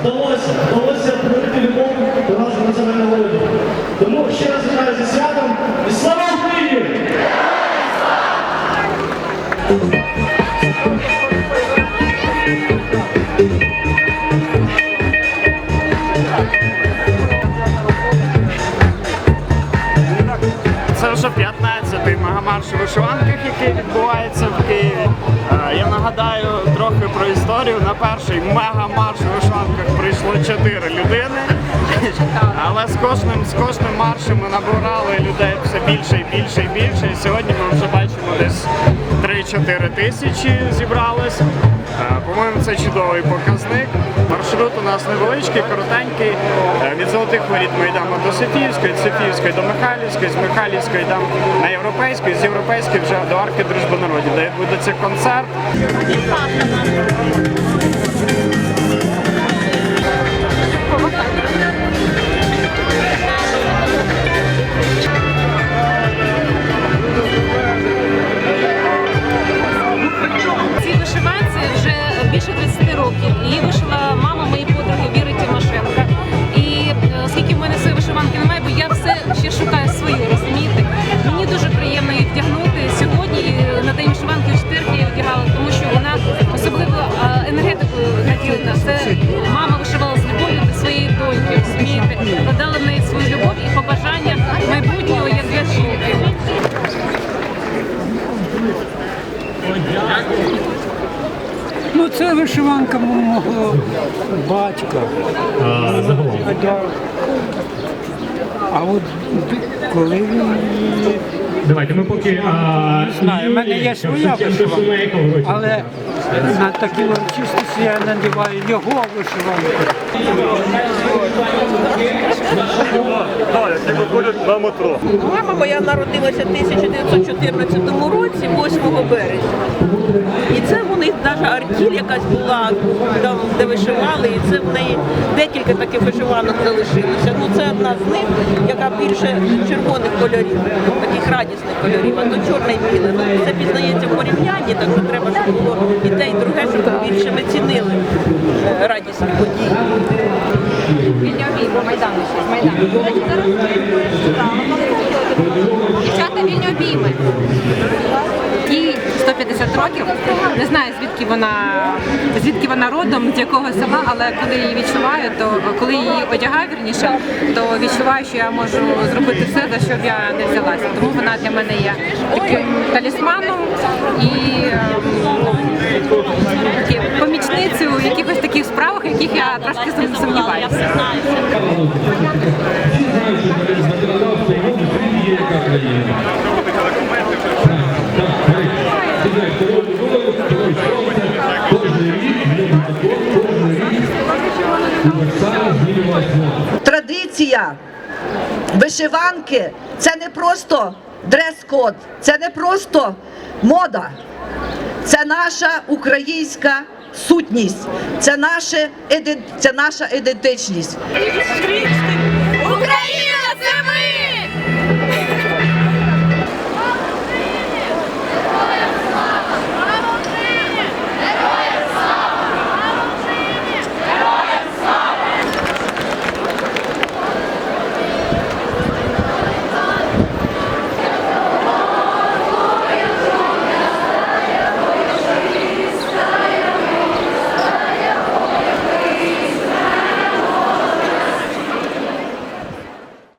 вдалося, вдалося проявити любов до нашого національного одягу. Тому ще раз вітаю зі святом і слава Україні! Це вже 15-й мегамарш у вишиванках, який відбувається в Києві. Нагадаю трохи про історію. На перший мегамарш в вишиванках прийшло чотири людини. Але з кожним, з кожним маршем ми набирали людей все більше і більше і більше. І сьогодні ми вже бачимо десь 3-4 тисячі зібралось. Е, По-моєму, це чудовий показник. Маршрут у нас невеличкий, коротенький. Е, Від золотих воріт ми йдемо до Софіївської, з Софіївської до Михайлівської, з Михайлівської йдемо на європейську, з європейської вже до арки Дружби народів, де відбудеться концерт. Це вишиванка мого батька. А. А, да. а от коли він Давайте ми поки. А, не знаю, в мене є своя вишиванка, але на такі урочистості я надіваю його вишиванку. Мама моя народилася в 1914 році, 8 березня. Навіть артіль якась була, там, де вишивали, і це в неї декілька таких вишиванок залишилося. Ну це одна з них, яка більше червоних кольорів, таких радісних кольорів, а то чорне і біле. Ну, це пізнається в порівнянні, так обійми, Майдану ще, з Майдану. Дівчата вільні обійми. Їй 150 років. Не знаю, звідки вона, звідки вона родом, з якого села, але коли її відчуваю, то коли її одягаю вірніше, то відчуваю, що я можу зробити все, за що б я не взялася. Тому вона для мене є таким талісманом і ем, такі помічницею у якихось таких справах, в яких трошки сумніваюся. Традиція вишиванки це не просто дрес-код, це не просто мода, це наша українська сутність, це, наше, наша ідентичність. Україна!